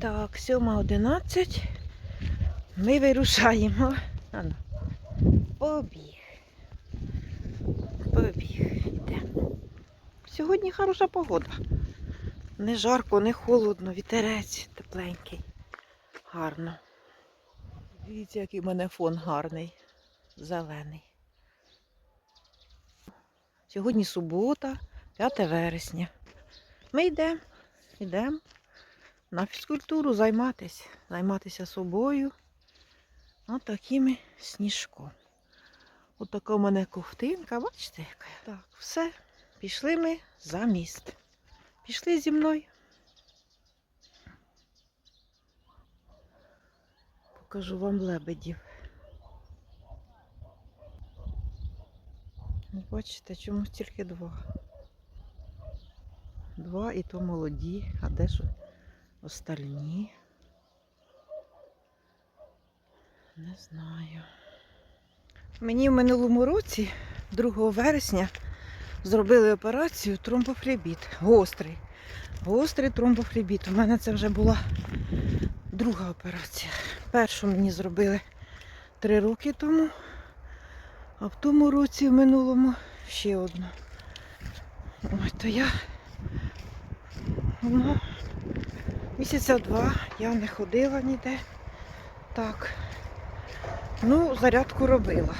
Так, 7.11. Ми вирушаємо. Ану. Побіг. Побіг. Йдемо. Сьогодні хороша погода. Не жарко, не холодно, вітерець тепленький. Гарно. Дивіться, який в мене фон гарний. Зелений. Сьогодні субота, 5 вересня. Ми йдемо, йдемо на фізкультуру займатися, займатися собою. Ось такими сніжком. Ось така у мене ковтинка, бачите, яка? Так, все. Пішли ми за міст. Пішли зі мною. Покажу вам лебедів. Бачите, чомусь тільки два. Два і то молоді, а де ж остальні? Не знаю. Мені в минулому році, 2 вересня, зробили операцію тромбофлебіт. Гострий. Гострий тромбофлебіт. У мене це вже була друга операція. Першу мені зробили 3 роки тому, а в тому році, в минулому, ще одну. Ой, то я ну, місяця два я не ходила ніде. Так. Ну, зарядку робила.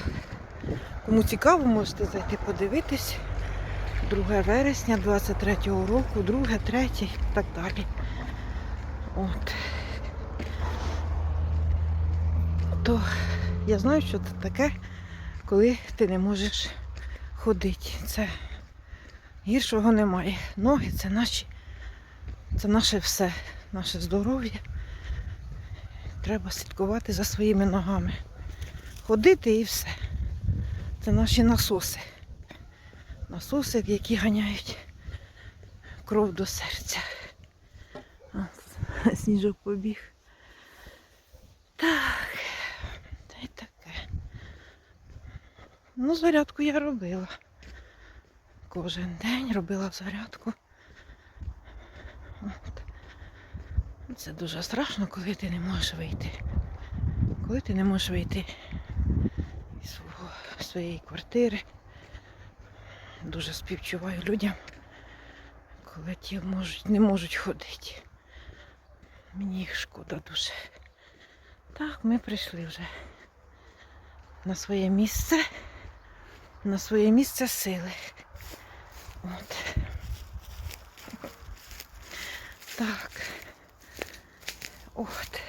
Кому цікаво, можете зайти подивитись. 2 вересня 23-го року, 2, 3 і так далі. От. То я знаю, що це таке, коли ти не можеш ходити. Це гіршого немає. Ноги це наші, це наше все, наше здоров'я. Треба слідкувати за своїми ногами. Ходити і все. Це наші насоси. Насоси, які ганяють кров до серця. Сніжок побіг. Так, та й таке. Ну, зарядку я робила. Кожен день робила зарядку. От. Це дуже страшно, коли ти не можеш вийти. Коли ти не можеш вийти із свого, своєї квартири. Дуже співчуваю людям, коли ті можуть, не можуть ходити. Мені їх шкода дуже. Так, ми прийшли вже на своє місце, на своє місце сили. От. Так. От.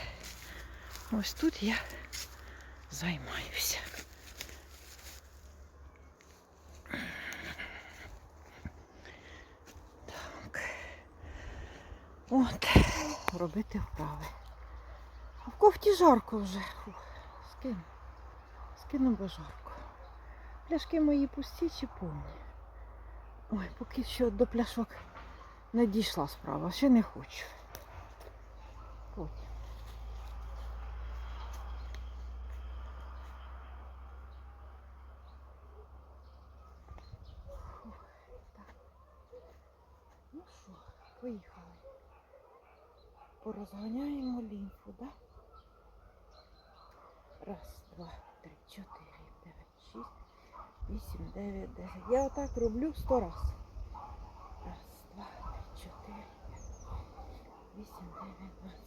Ось тут я займаюся. Так. От. Робити вправи. А в кофті жарко вже. Скину. Скину, бо жарко. Пляшки мої пусті чи повні. Ой, поки що до пляшок не дійшла справа, ще не хочу. Порозганяємо лімфу, да? Раз, два, три, чотири, дев'ять, шість, вісім, дев'ять, десять. Я отак роблю сто раз. Раз, два, три, чотири, п'ять, вісім, дев'ять, двадцять.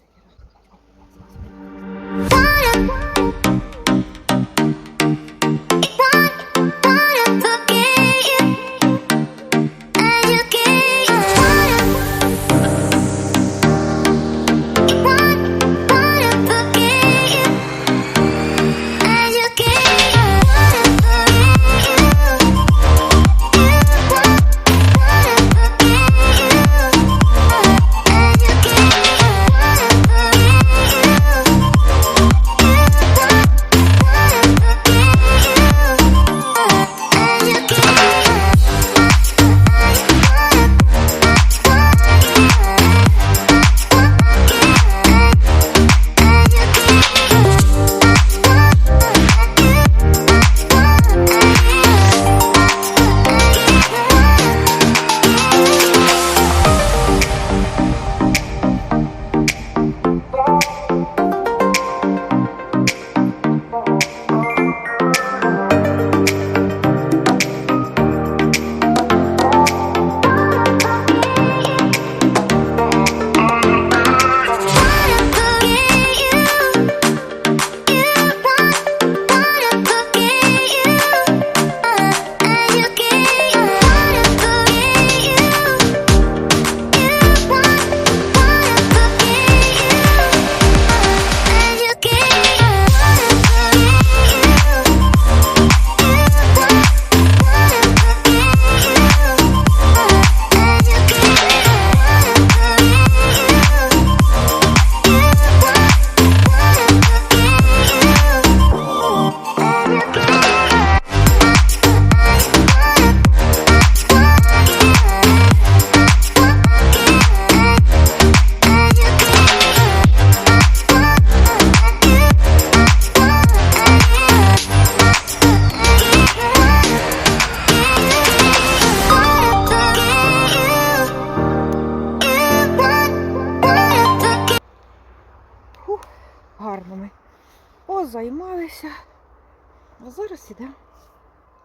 А зараз йдемо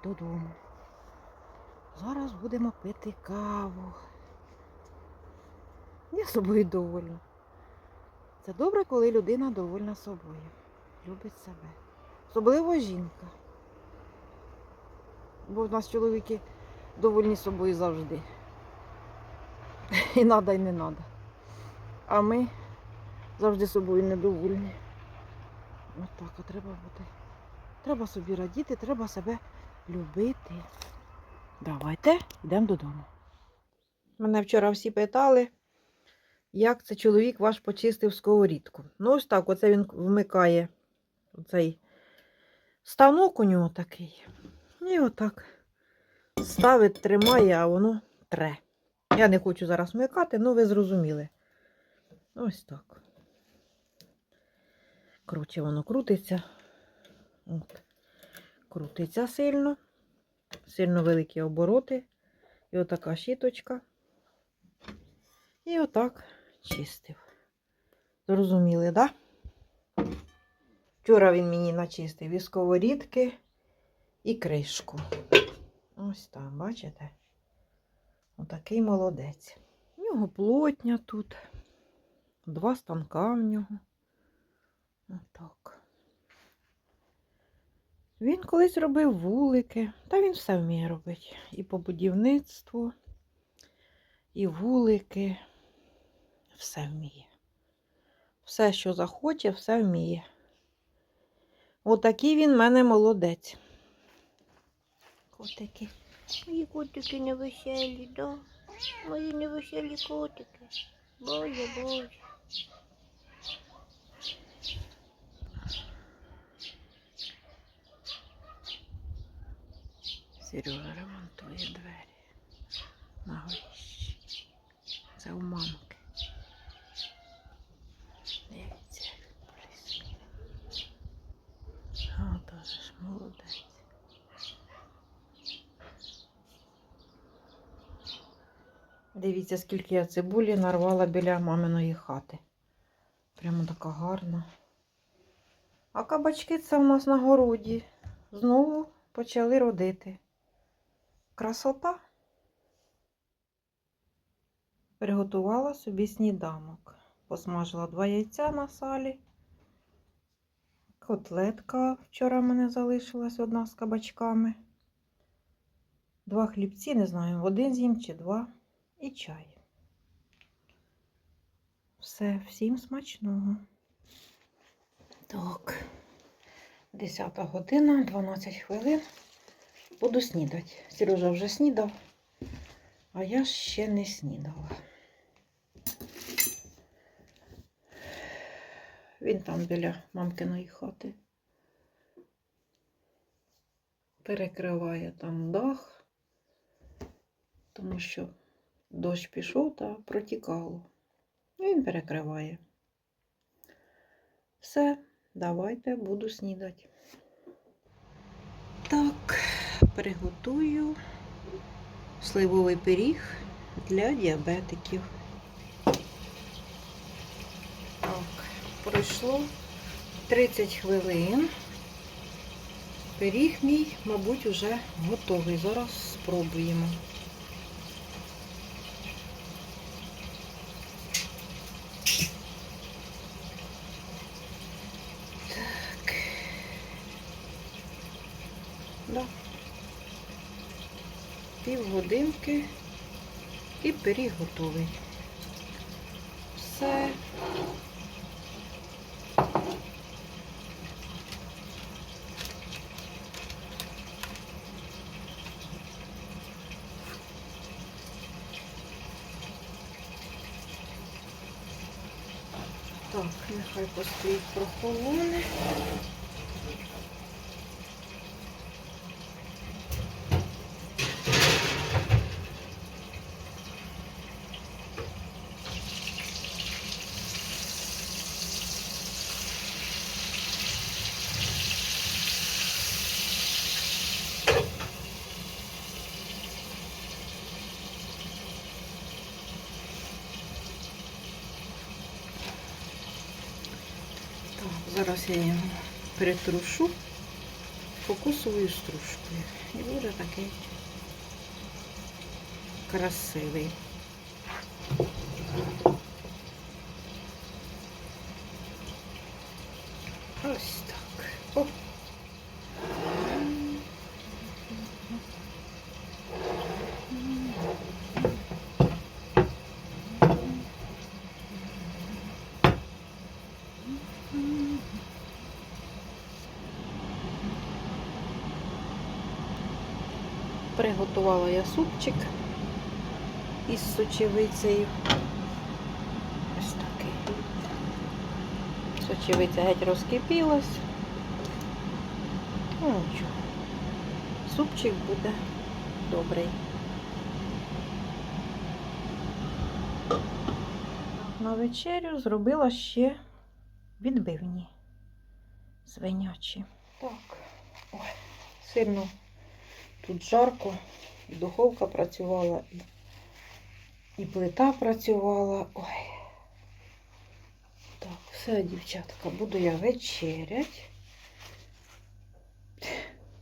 додому. Зараз будемо пити каву. Я собою довольна. Це добре, коли людина довольна собою. Любить себе. Особливо жінка. Бо в нас чоловіки довольні собою завжди. І надо, і не надо. А ми завжди собою недовольні. От так, а треба бути. Треба собі радіти, треба себе любити. Давайте йдемо додому. Мене вчора всі питали, як це чоловік ваш почистив сковорідку. Ну, ось так, оце він вмикає оцей станок у нього такий. І отак ставить, тримає, а воно тре. Я не хочу зараз вмикати, ну ви зрозуміли. Ось так. Коротше, воно крутиться. От. Крутиться сильно. Сильно великі обороти. І отака щіточка. І отак чистив. Зрозуміли, так? Да? Вчора він мені начистив і сковорідки, і кришку. Ось там, бачите? Отакий молодець. У нього плотня тут. Два станка в нього. Отак. Він колись робив вулики, та він все вміє робити. І по будівництву, і вулики. Все вміє. Все, що захоче, все вміє. Отакий він в мене молодець. Котики. Мої котики невеселі, да? Мої невеселі котики. Боже, боже. Сережа ремонтує двері на горіщі. Це у мамки. Дивіться, як тоже ж молодець. Дивіться, скільки я цибулі нарвала біля маминої хати. Прямо така гарна. А кабачки це у нас на городі. Знову почали родити. Красота. Приготувала собі сніданок. Посмажила два яйця на салі. Котлетка вчора в мене залишилась одна з кабачками. Два хлібці, не знаю, один з'їм чи два. І чай. Все, всім смачного. Так, 10 година, 12 хвилин. Буду снідати. Сережа вже снідав, а я ще не снідала. Він там біля мамкиної хати. Перекриває там дах, тому що дощ пішов та протікало. І він перекриває. Все, давайте буду снідати. Так, приготую сливовий пиріг для діабетиків. Так, пройшло 30 хвилин. Пиріг мій, мабуть, вже готовий. Зараз спробуємо. Так. Да. Півгодинки і пиріг готовий. Все. Так, нехай постоїть прохолоне. Зараз я його перетрушу покусую стружкою. І буде такий красивий. Ось так. О. Приготувала я супчик із сочевицею. Ось такий. Сочевиця геть розкипілась. Ну нічого. Супчик буде добрий. На вечерю зробила ще відбивні свинячі. Так, ой, сильно тут жарко, і духовка працювала, і, і плита працювала. Ой. Так, все, дівчатка, буду я вечерять.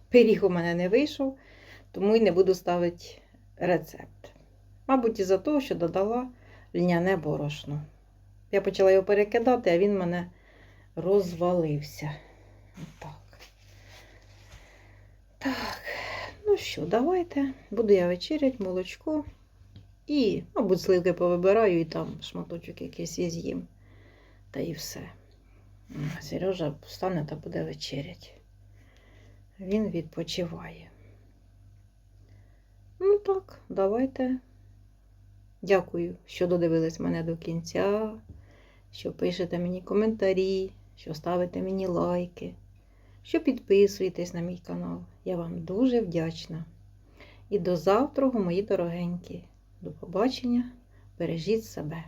Пиріг у мене не вийшов, тому й не буду ставити рецепт. Мабуть, із-за того, що додала льняне борошно. Я почала його перекидати, а він мене розвалився. Так. Так, ну що, давайте. Буду я вечерять, молочко. І, мабуть, сливки повибираю і там шматочок якийсь і з'їм. Та і все. Сережа встане та буде вечерять. Він відпочиває. Ну так, давайте. Дякую, що додивились мене до кінця, що пишете мені коментарі, що ставите мені лайки, що підписуєтесь на мій канал. Я вам дуже вдячна. І до завтра, мої дорогенькі. До побачення. Бережіть себе.